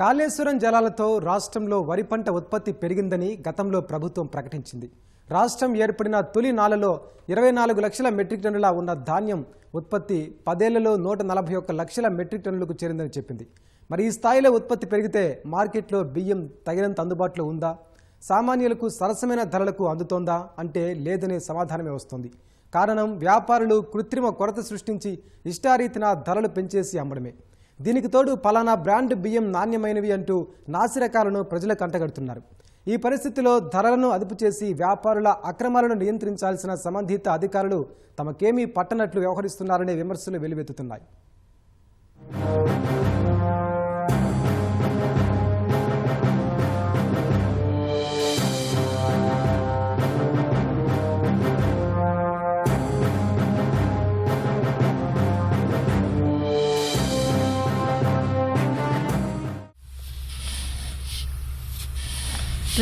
కాళేశ్వరం జలాలతో రాష్ట్రంలో వరి పంట ఉత్పత్తి పెరిగిందని గతంలో ప్రభుత్వం ప్రకటించింది. రాష్ట్రం ఏర్పడిన తొలి నాలలో ఇరవై నాలుగు లక్షల మెట్రిక్ టన్నుల ఉన్న ధాన్యం ఉత్పత్తి పదేళ్ళలో నూట నలభై ఒక్క లక్షల మెట్రిక్ టన్నులకు చేరిందని చెప్పింది. మరి ఈ స్థాయిలో ఉత్పత్తి పెరిగితే మార్కెట్లో బియ్యం తగినంత అందుబాటులో ఉందా? సామాన్యులకు సరసమైన ధరలకు అందుతోందా? అంటే లేదనే సమాధానమే వస్తోంది. కారణం వ్యాపారులు కృత్రిమ కొరత సృష్టించి ఇష్టారీతిన ధరలు పెంచేసి అమ్మడమే. దీనికి తోడు పలానా బ్రాండ్ బియ్యం నాణ్యమైనవి అంటూ నాసిరకాలను ప్రజలకు అంటగడుతున్నారు ఈ పరిస్థితిలో ధరలను అదుపు చేసి వ్యాపారుల అక్రమాలను నియంత్రించాల్సిన సంబంధిత అధికారులు తమకేమీ పట్టనట్లు వ్యవహరిస్తున్నారనే విమర్శలు వెలువెత్తుతున్నాయి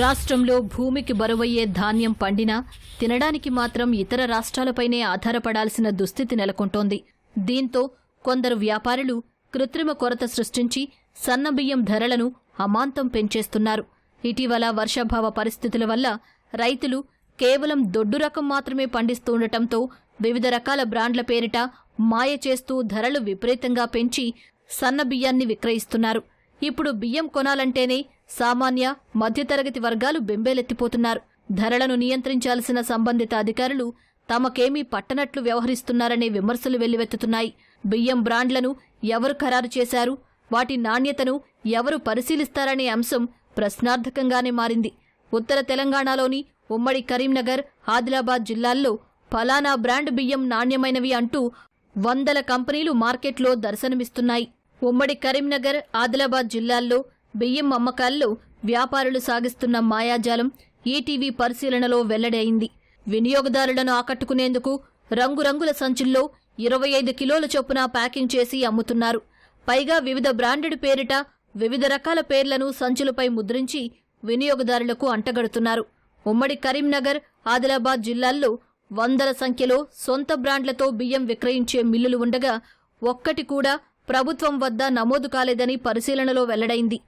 రాష్ట్రంలో భూమికి బరువయ్యే ధాన్యం పండినా తినడానికి మాత్రం ఇతర రాష్ట్రాలపైనే ఆధారపడాల్సిన దుస్థితి నెలకొంటోంది. దీంతో కొందరు వ్యాపారులు కృత్రిమ కొరత సృష్టించి సన్నబియ్యం ధరలను అమాంతం పెంచేస్తున్నారు. ఇటీవల వర్షాభావ పరిస్థితుల వల్ల రైతులు కేవలం దొడ్డు రకం మాత్రమే పండిస్తూ ఉండటంతో వివిధ రకాల బ్రాండ్ల పేరిట మాయ చేస్తూ ధరలు విపరీతంగా పెంచి సన్న బియ్యాన్ని విక్రయిస్తున్నారు. ఇప్పుడు బియ్యం కొనాలంటేనే సామాన్య మధ్యతరగతి వర్గాలు బెంబేలెత్తిపోతున్నారు. ధరలను నియంత్రించాల్సిన సంబంధిత అధికారులు తమకేమీ పట్టనట్లు వ్యవహరిస్తున్నారనే విమర్శలు వెల్లువెత్తుతున్నాయి. బియ్యం బ్రాండ్లను ఎవరు ఖరారు చేశారు? వాటి నాణ్యతను ఎవరు పరిశీలిస్తారనే అంశం ప్రశ్నార్థకంగానే మారింది. ఉత్తర తెలంగాణలోని ఉమ్మడి కరీంనగర్ ఆదిలాబాద్ జిల్లాల్లో ఫలానా బ్రాండ్ బియ్యం నాణ్యమైనవి అంటూ వందల కంపెనీలు మార్కెట్లో దర్శనమిస్తున్నాయి. ఉమ్మడి కరీంనగర్ ఆదిలాబాద్ జిల్లాల్లో బియ్యం అమ్మకాల్లో వ్యాపారులు సాగిస్తున్న మాయాజాలం ఈటీవీ పరిశీలనలో వెల్లడైంది వినియోగదారులను ఆకట్టుకునేందుకు రంగురంగుల సంచుల్లో ఇరవై ఐదు కిలోల చొప్పున ప్యాకింగ్ చేసి అమ్ముతున్నారు. పైగా వివిధ బ్రాండెడ్ పేరిట వివిధ రకాల పేర్లను సంచులపై ముద్రించి వినియోగదారులకు అంటగడుతున్నారు. ఉమ్మడి కరీంనగర్ ఆదిలాబాద్ జిల్లాల్లో వందల సంఖ్యలో సొంత బ్రాండ్లతో బియ్యం విక్రయించే మిల్లులు ఉండగా ఒక్కటి కూడా ప్రభుత్వం వద్ద నమోదు కాలేదని పరిశీలనలో వెల్లడైంది.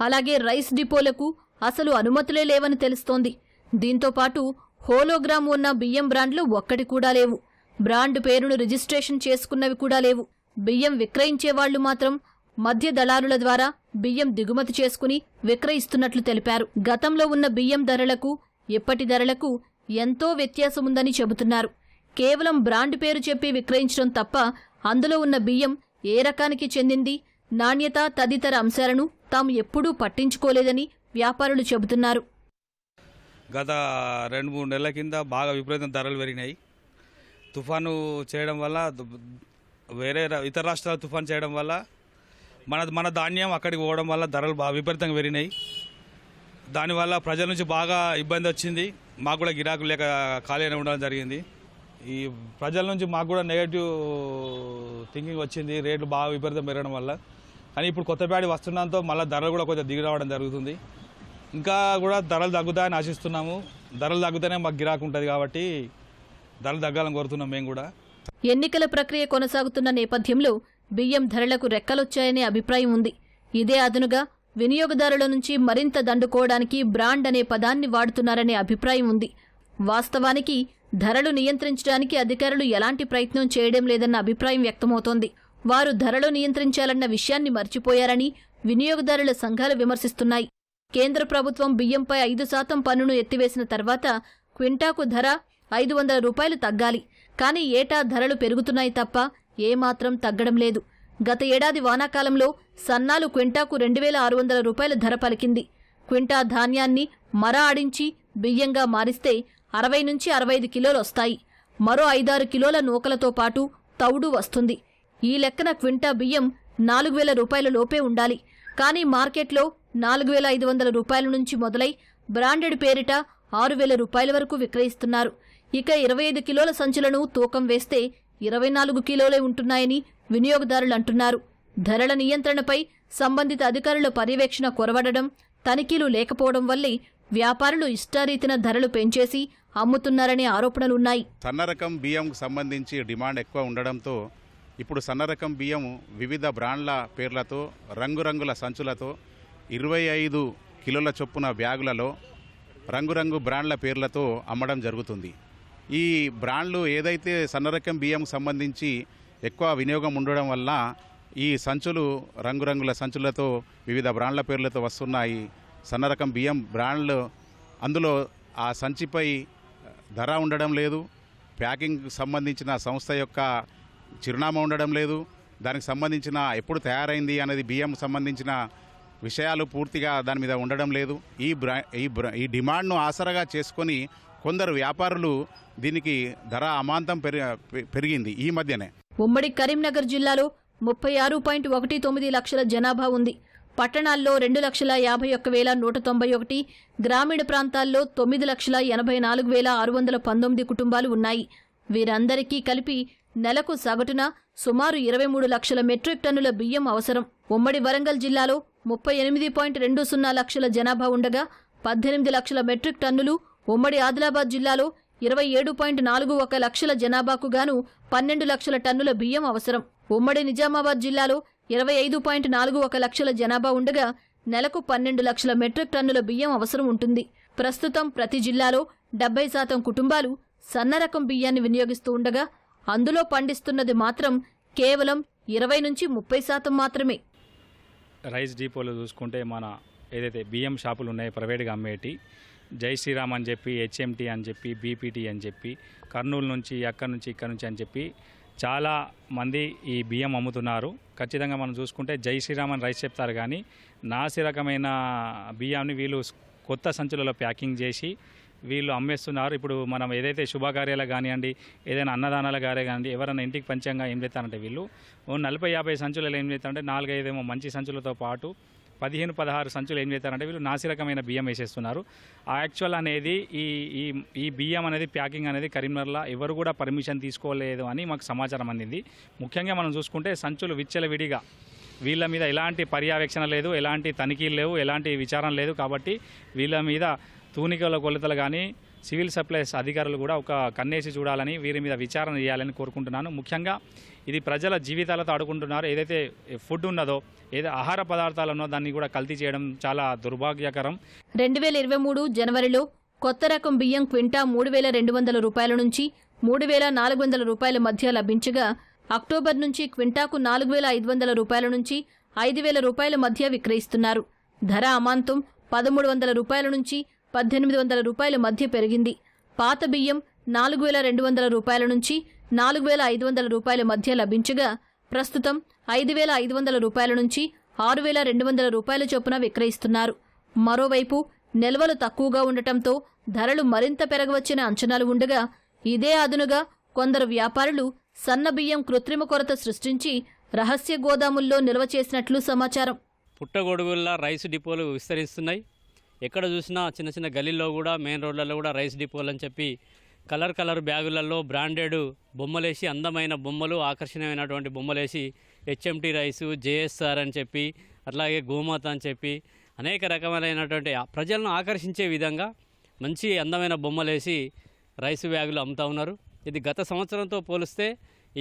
అలాగే రైస్ డిపోలకు అసలు అనుమతులే లేవని తెలుస్తోంది. దీంతో పాటు హోలోగ్రామ్ ఉన్న బియ్యం బ్రాండ్లు ఒక్కటి కూడా లేవు. బ్రాండ్ పేరును రిజిస్ట్రేషన్ చేసుకున్నవి కూడా లేవు. బియ్యం విక్రయించేవాళ్ళు మాత్రం మధ్య దళారుల ద్వారా బియ్యం దిగుమతి చేసుకుని విక్రయిస్తున్నట్లు తెలిపారు. గతంలో ఉన్న బియ్యం ధరలకు ఇప్పటి ధరలకు ఎంతో వ్యత్యాసముందని చెబుతున్నారు. కేవలం బ్రాండ్ పేరు చెప్పి విక్రయించడం తప్ప అందులో ఉన్న బియ్యం ఏ రకానికి చెందింది నాణ్యత తదితర అంశాలను తాము ఎప్పుడూ పట్టించుకోలేదని వ్యాపారులు చెబుతున్నారు. గత రెండు మూడు నెలల కింద బాగా విపరీతం ధరలు పెరిగినాయి. తుఫాను చేయడం వల్ల వేరే ఇతర రాష్ట్రాల తుఫాను చేయడం వల్ల మన మన ధాన్యం అక్కడికి పోవడం వల్ల ధరలు బాగా విపరీతంగా పెరిగినాయి. దానివల్ల ప్రజల నుంచి బాగా ఇబ్బంది వచ్చింది. మాకు కూడా గిరాకులు లేక ఖాళీ ఉండడం జరిగింది. ఈ ప్రజల నుంచి మాకు కూడా నెగటివ్ థింకింగ్ వచ్చింది. రేట్లు బాగా విపరీతం పెరగడం వల్ల. కానీ ఇప్పుడు కొత్త వస్తున్నంతో వస్తుండడంతో మళ్ళీ ధరలు కూడా కొంచెం దిగి రావడం జరుగుతుంది. ఇంకా కూడా ధరలు తగ్గుతాయని ఆశిస్తున్నాము. ధరలు తగ్గుతానే మాకు గిరాకు ఉంటుంది కాబట్టి ధరలు తగ్గాలని కోరుతున్నాం మేము కూడా. ఎన్నికల ప్రక్రియ కొనసాగుతున్న నేపథ్యంలో బియ్యం ధరలకు రెక్కలొచ్చాయనే అభిప్రాయం ఉంది. ఇదే అదనుగా వినియోగదారుల నుంచి మరింత దండుకోవడానికి బ్రాండ్ అనే పదాన్ని వాడుతున్నారనే అభిప్రాయం ఉంది. వాస్తవానికి ధరలు నియంత్రించడానికి అధికారులు ఎలాంటి ప్రయత్నం చేయడం లేదన్న అభిప్రాయం వ్యక్తమవుతోంది. వారు ధరలు నియంత్రించాలన్న విషయాన్ని మర్చిపోయారని వినియోగదారుల సంఘాలు విమర్శిస్తున్నాయి. కేంద్ర ప్రభుత్వం బియ్యంపై ఐదు శాతం పన్నును ఎత్తివేసిన తర్వాత క్వింటాకు ధర ఐదు వందల రూపాయలు తగ్గాలి. కానీ ఏటా ధరలు పెరుగుతున్నాయి తప్ప ఏమాత్రం తగ్గడం లేదు. గత ఏడాది వానాకాలంలో సన్నాలు క్వింటాకు రెండు వేల ఆరు వందల రూపాయల ధర పలికింది. క్వింటా ధాన్యాన్ని మర ఆడించి బియ్యంగా మారిస్తే అరవై నుంచి అరవై ఐదు కిలోలు వస్తాయి. మరో ఐదారు కిలోల నూకలతో పాటు తౌడు వస్తుంది. ఈ లెక్కన క్వింటా బియ్యం నాలుగు వేల రూపాయల లోపే ఉండాలి. కానీ మార్కెట్లో నాలుగు వేల ఐదు వందల రూపాయల నుంచి మొదలై బ్రాండెడ్ పేరిట ఆరు వేల రూపాయల వరకు విక్రయిస్తున్నారు. ఇక ఇరవై ఐదు కిలోల సంచులను తూకం వేస్తే ఇరవై నాలుగు కిలోలే ఉంటున్నాయని వినియోగదారులు అంటున్నారు. ధరల నియంత్రణపై సంబంధిత అధికారుల పర్యవేక్షణ కొరవడడం తనిఖీలు లేకపోవడం వల్లే వ్యాపారులు ఇష్టారీతిన ధరలు పెంచేసి అమ్ముతున్నారనే ఆరోపణలున్నాయి. సన్న రకం బియ్యంకు సంబంధించి డిమాండ్ ఎక్కువ ఉండడంతో ఇప్పుడు సన్న రకం బియ్యం వివిధ బ్రాండ్ల పేర్లతో రంగురంగుల సంచులతో ఇరవై ఐదు కిలోల చొప్పున బ్యాగులలో రంగురంగు బ్రాండ్ల పేర్లతో అమ్మడం జరుగుతుంది. ఈ బ్రాండ్లు ఏదైతే సన్నరకం బియ్యం సంబంధించి ఎక్కువ వినియోగం ఉండడం వల్ల ఈ సంచులు రంగురంగుల సంచులతో వివిధ బ్రాండ్ల పేర్లతో వస్తున్నాయి. సన్నరకం బియ్యం బ్రాండ్లు. అందులో ఆ సంచిపై ధర ఉండడం లేదు. ప్యాకింగ్ సంబంధించిన సంస్థ యొక్క చిరునామా ఉండడం లేదు. దానికి సంబంధించిన ఎప్పుడు తయారైంది అనేది బియ్యం సంబంధించిన విషయాలు పూర్తిగా దాని మీద ఉండడం లేదు. ఈ బ్రా ఈ బ్రా ఈ డిమాండ్ను ఆసరాగా చేసుకొని కొందరు వ్యాపారులు దీనికి ధర అమాంతం పెరి పెరిగింది ఈ మధ్యనే. ఉమ్మడి కరీంనగర్ జిల్లాలో ముప్పై ఆరు పాయింట్ ఒకటి తొమ్మిది లక్షల జనాభా ఉంది. పట్టణాల్లో రెండు లక్షల యాభై ఒక్క వేల నూట తొంభై ఒకటి గ్రామీణ ప్రాంతాల్లో తొమ్మిది లక్షల ఎనభై నాలుగు వేల ఆరు వందల పంతొమ్మిది కుటుంబాలు ఉన్నాయి. వీరందరికీ కలిపి నెలకు సగటున సుమారు ఇరవై మూడు లక్షల మెట్రిక్ టన్నుల బియ్యం అవసరం. ఉమ్మడి వరంగల్ జిల్లాలో ముప్పై ఎనిమిది పాయింట్ రెండు సున్నా లక్షల జనాభా ఉండగా పద్దెనిమిది లక్షల మెట్రిక్ టన్నులు ఉమ్మడి ఆదిలాబాద్ జిల్లాలో ఇరవై ఏడు పాయింట్ నాలుగు ఒక లక్షల జనాభాకు గాను పన్నెండు లక్షల టన్నుల బియ్యం అవసరం. ఉమ్మడి నిజామాబాద్ జిల్లాలో ఇరవై ఐదు పాయింట్ నాలుగు ఒక లక్షల జనాభా ఉండగా నెలకు పన్నెండు లక్షల మెట్రిక్ టన్నుల బియ్యం అవసరం ఉంటుంది. ప్రస్తుతం ప్రతి జిల్లాలో డెబ్బై శాతం కుటుంబాలు సన్నరకం బియ్యాన్ని వినియోగిస్తూ ఉండగా అందులో పండిస్తున్నది మాత్రం కేవలం ఇరవై నుంచి ముప్పై శాతం మాత్రమే. రైస్ డిపోలో చూసుకుంటే మన ఏదైతే బియ్యం షాపులు ఉన్నాయో ప్రైవేట్గా అమ్మేటి జై శ్రీరామ్ అని చెప్పి హెచ్ఎంటీ అని చెప్పి బీపీటీ అని చెప్పి కర్నూలు నుంచి అక్కడి నుంచి ఇక్కడ నుంచి అని చెప్పి చాలా మంది ఈ బియ్యం అమ్ముతున్నారు. ఖచ్చితంగా మనం చూసుకుంటే జై శ్రీరామ్ అని రైస్ చెప్తారు కానీ నాసి రకమైన బియ్యాన్ని వీళ్ళు కొత్త సంచులలో ప్యాకింగ్ చేసి వీళ్ళు అమ్మేస్తున్నారు. ఇప్పుడు మనం ఏదైతే శుభకార్యాలు కానివ్వండి ఏదైనా అన్నదానాలు కానీ కానివ్వండి ఎవరైనా ఇంటికి పంచంగా ఏం చేస్తారంటే వీళ్ళు ఓ నలభై యాభై సంచులలో ఏం చేస్తారంటే నాలుగైదేమో మంచి సంచులతో పాటు పదిహేను పదహారు సంచులు ఏం చేస్తారంటే వీళ్ళు నాసి రకమైన బియ్యం వేసేస్తున్నారు. ఆ యాక్చువల్ అనేది ఈ ఈ ఈ బియ్యం అనేది ప్యాకింగ్ అనేది కరీంనగర్లో ఎవరు కూడా పర్మిషన్ తీసుకోలేదు అని మాకు సమాచారం అందింది. ముఖ్యంగా మనం చూసుకుంటే సంచులు విచ్చలవిడిగా వీళ్ళ మీద ఎలాంటి పర్యవేక్షణ లేదు ఎలాంటి తనిఖీలు లేవు ఎలాంటి విచారణ లేదు కాబట్టి వీళ్ళ మీద తూనికల కొలతలు కానీ సివిల్ సప్లైస్ అధికారులు కూడా ఒక కన్నేసి చూడాలని వీరి మీద విచారణ చేయాలని కోరుకుంటున్నాను. ముఖ్యంగా ఇది ప్రజల జీవితాలతో ఆడుకుంటున్నారు. ఏదైతే ఫుడ్ ఉన్నదో ఏదో ఆహార పదార్థాలు ఉన్నో దాన్ని కూడా కల్తీ చేయడం చాలా దుర్భాగ్యకరం. రెండు వేల ఇరవై మూడు జనవరిలో కొత్త రకం బియ్యం క్వింటా మూడు వేల రెండు వందల రూపాయల నుంచి మూడు వేల నాలుగు వందల రూపాయల మధ్య లభించగా అక్టోబర్ నుంచి క్వింటాకు నాలుగు వేల ఐదు వందల రూపాయల నుంచి ఐదు వేల రూపాయల మధ్య విక్రయిస్తున్నారు. ధర అమాంతం పదమూడు వందల రూపాయల నుంచి పద్దెనిమిది వందల రూపాయల మధ్య పెరిగింది. పాత బియ్యం నాలుగు వేల రెండు వందల రూపాయల నుంచి నాలుగు వేల ఐదు వందల రూపాయల మధ్య లభించగా ప్రస్తుతం ఐదు వేల ఐదు వందల రూపాయల నుంచి ఆరు వేల రెండు వందల రూపాయల చొప్పున విక్రయిస్తున్నారు. మరోవైపు నిల్వలు తక్కువగా ఉండటంతో ధరలు మరింత పెరగవచ్చిన అంచనాలు ఉండగా ఇదే అదునుగా కొందరు వ్యాపారులు సన్న బియ్యం కృత్రిమ కొరత సృష్టించి రహస్య గోదాముల్లో నిల్వ చేసినట్లు సమాచారం. పుట్టగొడుగుల్లా రైస్ డిపోలు విస్తరిస్తున్నాయి. ఎక్కడ చూసినా చిన్న చిన్న గలీల్లో కూడా మెయిన్ రోడ్లలో కూడా రైస్ డిపోలు అని చెప్పి కలర్ కలర్ బ్యాగులలో బ్రాండెడ్ బొమ్మలేసి అందమైన బొమ్మలు ఆకర్షణీయమైనటువంటి బొమ్మలేసి హెచ్ఎంటీ రైసు జేఎస్ఆర్ అని చెప్పి అట్లాగే గోమాత అని చెప్పి అనేక రకమైనటువంటి ప్రజలను ఆకర్షించే విధంగా మంచి అందమైన బొమ్మలేసి రైసు బ్యాగులు అమ్ముతా ఉన్నారు. ఇది గత సంవత్సరంతో పోలిస్తే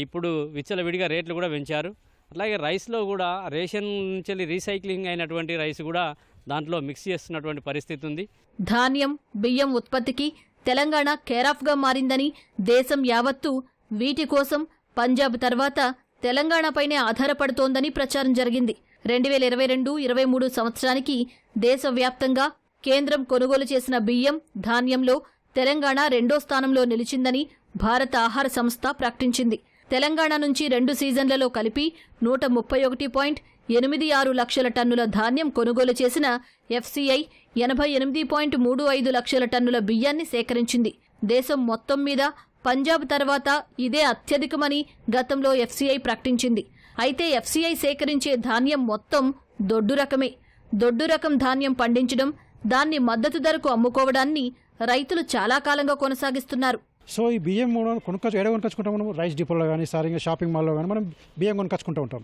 ఇప్పుడు విచ్చలవిడిగా రేట్లు కూడా పెంచారు. అట్లాగే రైస్లో కూడా రేషన్ నుంచి రీసైక్లింగ్ అయినటువంటి రైస్ కూడా దాంట్లో మిక్స్ చేస్తున్నటువంటి పరిస్థితి ఉంది. ధాన్యం బియ్యం ఉత్పత్తికి తెలంగాణ కేరాఫ్గా మారిందని దేశం యావత్తు వీటి కోసం పంజాబ్ తర్వాత తెలంగాణపైనే ఆధారపడుతోందని ప్రచారం జరిగింది. రెండు వేల ఇరవై రెండు ఇరవై మూడు సంవత్సరానికి దేశవ్యాప్తంగా కేంద్రం కొనుగోలు చేసిన బియ్యం ధాన్యంలో తెలంగాణ రెండో స్థానంలో నిలిచిందని భారత ఆహార సంస్థ ప్రకటించింది. తెలంగాణ నుంచి రెండు సీజన్లలో కలిపి నూట ముప్పై ఒకటి పాయింట్ ఎనిమిది ఆరు లక్షల టన్నుల ధాన్యం కొనుగోలు చేసిన ఎఫ్సీఐ ఎనభై ఎనిమిది పాయింట్ మూడు ఐదు లక్షల టన్నుల బియ్యాన్ని సేకరించింది. దేశం మొత్తం మీద పంజాబ్ తర్వాత ఇదే అత్యధికమని గతంలో ఎఫ్సీఐ ప్రకటించింది. అయితే ఎఫ్సీఐ సేకరించే ధాన్యం మొత్తం దొడ్డు రకమే. దొడ్డు రకం ధాన్యం పండించడం దాన్ని మద్దతు ధరకు అమ్ముకోవడాన్ని రైతులు చాలా కాలంగా కొనసాగిస్తున్నారు. సో ఈ బియ్యం కూడా కొనుక్కొచ్చు ఎక్కడ కొనుక్కొచ్చుకుంటాం మనం? రైస్ డిపోలో కానీ సారీ షాపింగ్ మాల్లో కానీ మనం బియ్యం కొనుక్కొచ్చుకుంటూ ఉంటాం.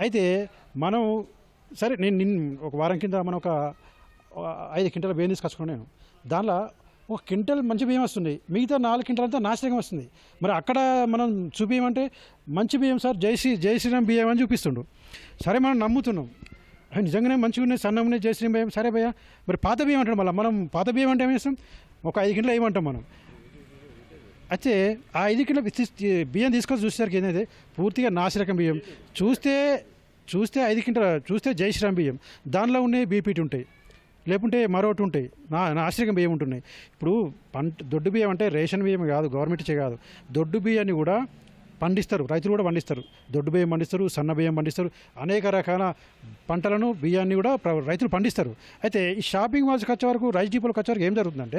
అయితే మనం సరే నేను నిన్న ఒక వారం కింద మనం ఒక ఐదు క్వింటాల బియ్యం తీసుకొచ్చుకున్నాను నేను. దానిలో ఒక క్వింటల్ మంచి బియ్యం వస్తుంది. మిగతా నాలుగు క్వింటల్ అంతా నాశనం వస్తుంది. మరి అక్కడ మనం చూపించమంటే మంచి బియ్యం సార్ జై శ్రీ జై శ్రీరామ్ బియ్యం అని చూపిస్తుండు. సరే మనం నమ్ముతున్నాం. నిజంగానే మంచిగా ఉన్నాయి సన్నం ఉన్నాయి జయశ్రీ బియ్యం. సరే భయ్య. మరి పాత బియ్యం అంటాం మళ్ళీ. మనం పాత బియ్యం అంటే ఏం చేస్తాం? ఒక ఐదు కిలో ఏమంటాం మనం. అయితే ఆ ఐదు కిలో బియ్యం తీసుకొని చూసేసరికి ఏంటంటే పూర్తిగా నాసిరకం బియ్యం. చూస్తే చూస్తే ఐదు కింటల చూస్తే జై శ్రీరామ్ బియ్యం. దానిలో ఉన్నాయి బీపీటీ ఉంటాయి. లేకుంటే మరొకటి ఉంటాయి. నా నాసిరకం బియ్యం ఉంటున్నాయి. ఇప్పుడు పంట దొడ్డు బియ్యం అంటే రేషన్ బియ్యం కాదు గవర్నమెంట్ చే కాదు. దొడ్డు బియ్యాన్ని కూడా పండిస్తారు. రైతులు కూడా పండిస్తారు. దొడ్డు బియ్యం పండిస్తారు సన్న బియ్యం పండిస్తారు. అనేక రకాల పంటలను బియ్యాన్ని కూడా రైతులు పండిస్తారు. అయితే ఈ షాపింగ్ మాల్స్కి వచ్చే వరకు రైస్ డిపోలకు వచ్చే వరకు ఏం జరుగుతుందంటే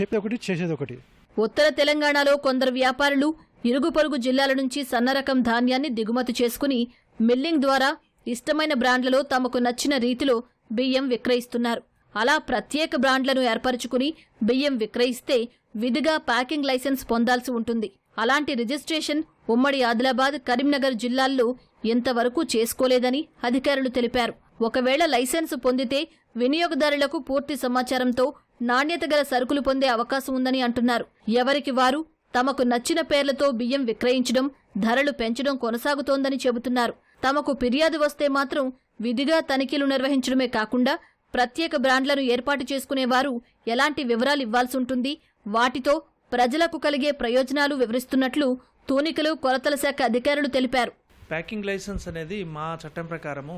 చెప్పేది ఒకటి చేసేది ఒకటి. ఉత్తర తెలంగాణలో కొందరు వ్యాపారులు ఇరుగు పొరుగు జిల్లాల నుంచి సన్నరకం ధాన్యాన్ని దిగుమతి చేసుకుని మిల్లింగ్ ద్వారా ఇష్టమైన బ్రాండ్లలో తమకు నచ్చిన రీతిలో బియ్యం విక్రయిస్తున్నారు. అలా ప్రత్యేక బ్రాండ్లను ఏర్పరచుకుని బియ్యం విక్రయిస్తే విధిగా ప్యాకింగ్ లైసెన్స్ పొందాల్సి ఉంటుంది. అలాంటి రిజిస్ట్రేషన్ ఉమ్మడి ఆదిలాబాద్ కరీంనగర్ జిల్లాల్లో ఇంతవరకు చేసుకోలేదని అధికారులు తెలిపారు. ఒకవేళ లైసెన్సు పొందితే వినియోగదారులకు పూర్తి సమాచారంతో నాణ్యత గల సరుకులు పొందే అవకాశం ఉందని అంటున్నారు. ఎవరికి వారు తమకు నచ్చిన పేర్లతో బియ్యం విక్రయించడం ధరలు పెంచడం కొనసాగుతోందని చెబుతున్నారు. తమకు ఫిర్యాదు వస్తే మాత్రం విధిగా తనిఖీలు నిర్వహించడమే కాకుండా ప్రత్యేక బ్రాండ్లను ఏర్పాటు చేసుకునేవారు ఎలాంటి వివరాలు ఇవ్వాల్సి ఉంటుంది వాటితో ప్రజలకు కలిగే ప్రయోజనాలు వివరిస్తున్నట్లు తూనికలు కొలతల శాఖ అధికారులు తెలిపారు. ప్యాకింగ్ లైసెన్స్ అనేది మా చట్టం ప్రకారము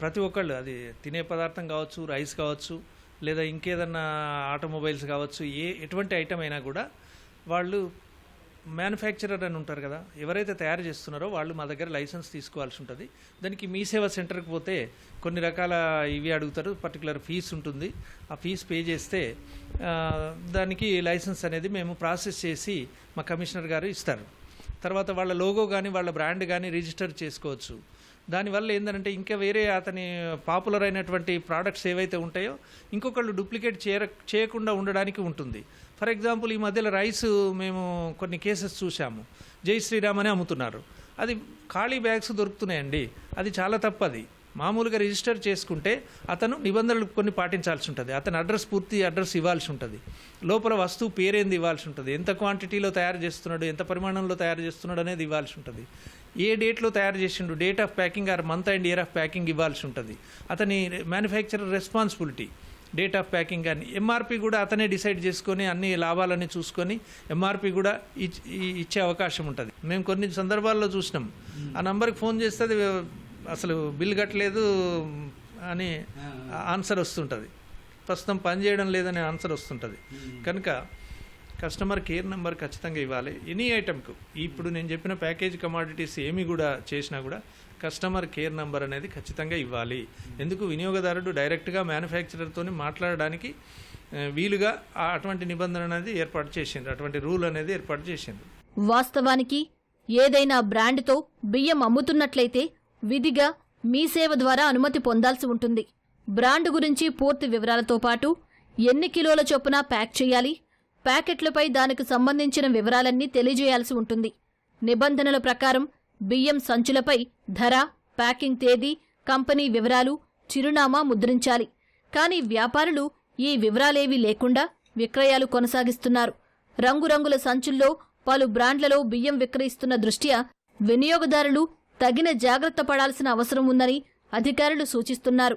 ప్రతి ఒక్కళ్ళు అది తినే పదార్థం కావచ్చు రైస్ కావచ్చు లేదా ఇంకేదన్నా ఆటోమొబైల్స్ కావచ్చు ఏ ఎటువంటి ఐటమ్ అయినా కూడా వాళ్ళు మ్యానుఫ్యాక్చరర్ అని ఉంటారు కదా ఎవరైతే తయారు చేస్తున్నారో వాళ్ళు మా దగ్గర లైసెన్స్ తీసుకోవాల్సి ఉంటుంది. దానికి మీ సేవ సెంటర్కి పోతే కొన్ని రకాల ఇవి అడుగుతారు పర్టికులర్ ఫీజు ఉంటుంది. ఆ ఫీజు పే చేస్తే దానికి లైసెన్స్ అనేది మేము ప్రాసెస్ చేసి మా కమిషనర్ గారు ఇస్తారు. తర్వాత వాళ్ళ లోగో కానీ వాళ్ళ బ్రాండ్ కానీ రిజిస్టర్ చేసుకోవచ్చు. దానివల్ల ఏంటంటే ఇంకా వేరే అతని పాపులర్ అయినటువంటి ప్రోడక్ట్స్ ఏవైతే ఉంటాయో ఇంకొకళ్ళు డూప్లికేట్ చేయ చేయకుండా ఉండడానికి ఉంటుంది. ఫర్ ఎగ్జాంపుల్ ఈ మధ్యలో రైస్ మేము కొన్ని కేసెస్ చూసాము జై శ్రీరామ్ అని అమ్ముతున్నారు. అది ఖాళీ బ్యాగ్స్ దొరుకుతున్నాయండి. అది చాలా తప్పది. మామూలుగా రిజిస్టర్ చేసుకుంటే అతను నిబంధనలు కొన్ని పాటించాల్సి ఉంటుంది. అతని అడ్రస్ పూర్తి అడ్రస్ ఇవ్వాల్సి ఉంటుంది. లోపల వస్తువు పేరేంది ఇవ్వాల్సి ఉంటుంది. ఎంత క్వాంటిటీలో తయారు చేస్తున్నాడు ఎంత పరిమాణంలో తయారు చేస్తున్నాడు అనేది ఇవ్వాల్సి ఉంటుంది. ఏ డేట్లో తయారు చేసిండు? Date of packing or month and year of packing ఇవ్వాల్సి ఉంటుంది. అతని manufacturer responsibility date of packing కానీ ఎంఆర్పి కూడా అతనే డిసైడ్ చేసుకొని అన్ని లాభాలని చూసుకొని ఎంఆర్పి కూడా ఇచ్చే అవకాశం ఉంటుంది. మేము కొన్ని సందర్భాల్లో చూసినాం. ఆ నంబర్కి ఫోన్ చేస్తే అది అసలు బిల్ కట్టలేదు అని ఆన్సర్ వస్తుంటుంది. ప్రస్తుతం పని చేయడం లేదనే ఆన్సర్ వస్తుంటుంది. కనుక కస్టమర్ కేర్ నెంబర్ ఖచ్చితంగా ఇవ్వాలి. ఎనీ ఐటమ్కు ఇప్పుడు నేను చెప్పిన ప్యాకేజ్ కమాడిటీస్ ఏమి కూడా చేసినా కూడా కస్టమర్ కేర్ నెంబర్ అనేది ఖచ్చితంగా ఇవ్వాలి. ఎందుకు? వినియోగదారుడు డైరెక్ట్గా మ్యానుఫ్యాక్చరర్తో మాట్లాడడానికి వీలుగా అటువంటి నిబంధన అనేది ఏర్పాటు చేసింది. అటువంటి రూల్ అనేది ఏర్పాటు చేసింది. వాస్తవానికి ఏదైనా బ్రాండ్తో బియ్యం అమ్ముతున్నట్లయితే విధిగా మీ సేవ ద్వారా అనుమతి పొందాల్సి ఉంటుంది. బ్రాండ్ గురించి పూర్తి వివరాలతో పాటు ఎన్ని కిలోల చొప్పున ప్యాక్ చేయాలి ప్యాకెట్లపై దానికి సంబంధించిన వివరాలన్నీ తెలియజేయాల్సి ఉంటుంది. నిబంధనల ప్రకారం బియ్యం సంచులపై ధర ప్యాకింగ్ తేదీ కంపెనీ వివరాలు చిరునామా ముద్రించాలి. కానీ వ్యాపారులు ఈ వివరాలేవీ లేకుండా విక్రయాలు కొనసాగిస్తున్నారు. రంగురంగుల సంచుల్లో పలు బ్రాండ్లలో బియ్యం విక్రయిస్తున్న దృష్ట్యా వినియోగదారులు తగిన జాగ్రత్త పడాల్సిన అవసరం ఉందని అధికారులు సూచిస్తున్నారు.